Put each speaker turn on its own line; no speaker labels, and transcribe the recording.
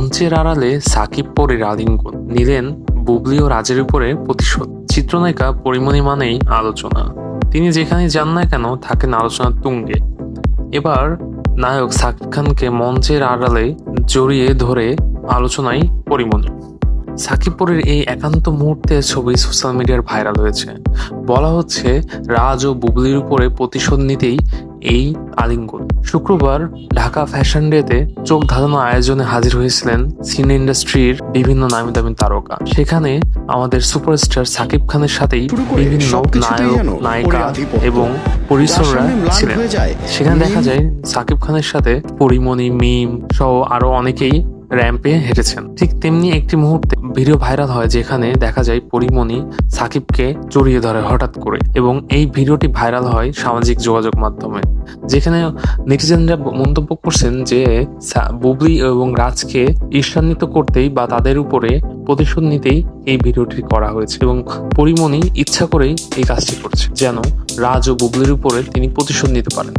মঞ্চের আড়ালে সাকিব পরের আলিঙ্গন, নিলেন বুবলি ও রাজের উপরে প্রতিশোধ। চিত্রনায়িকা পরিমণি মানেই আলোচনা। তিনি যেখানে যান না কেন থাকেন আলোচনার তুঙ্গে। এবার নায়ক সাকিব খানকে মঞ্চের আড়ালে জড়িয়ে ধরে আলোচনায় পরিমণি। সাকিব পরের এই একান্ত মুহূর্তে ছবি সোশ্যাল মিডিয়ার ভাইরাল হয়েছে। বলা হচ্ছে, রাজ ও বুবলির উপরে প্রতিশোধ নিতেই এই আলিঙ্গন। শুক্রবার ঢাকা ফ্যাশন ডেতে চোখ ধাঁধানো আয়োজনে হাজির হয়েছিলেন সিনে ইন্ডাস্ট্রির বিভিন্ন নামি দামি তারকা। সেখানে আমাদের সুপারস্টার সাকিব খানের সাথেই বিভিন্ন নায়ক নায়িকা এবং
ম্লান
ছিলেন। সেখানে দেখা যায় সাকিব খানের সাথে পরিমণি মিম সহ আরও অনেকেই র্যাম্পে হেঁটেছেন। ঠিক তেমনি একটি মুহূর্তে ভিডিও ভাইরাল হয় যেখানে দেখা যায় পরিমণি সাকিবকে জড়িয়ে ধরে হঠাৎ করে এবং এই ভিডিওটি ভাইরাল হয় সামাজিক যোগাযোগ মাধ্যমে। যেখানে নেটিজেনরা মন্তব্য করছেন যে বুবলি এবং রাজকে ঈর্ষান্বিত করতেই বা তাদের উপরে প্রতিশোধ নিতেই এই ভিডিওটি করা হয়েছে এবং পরিমণি ইচ্ছা করেই এই কাজটি করছে, যেন রাজ ও বুবলির উপরে তিনি প্রতিশোধ নিতে পারেন।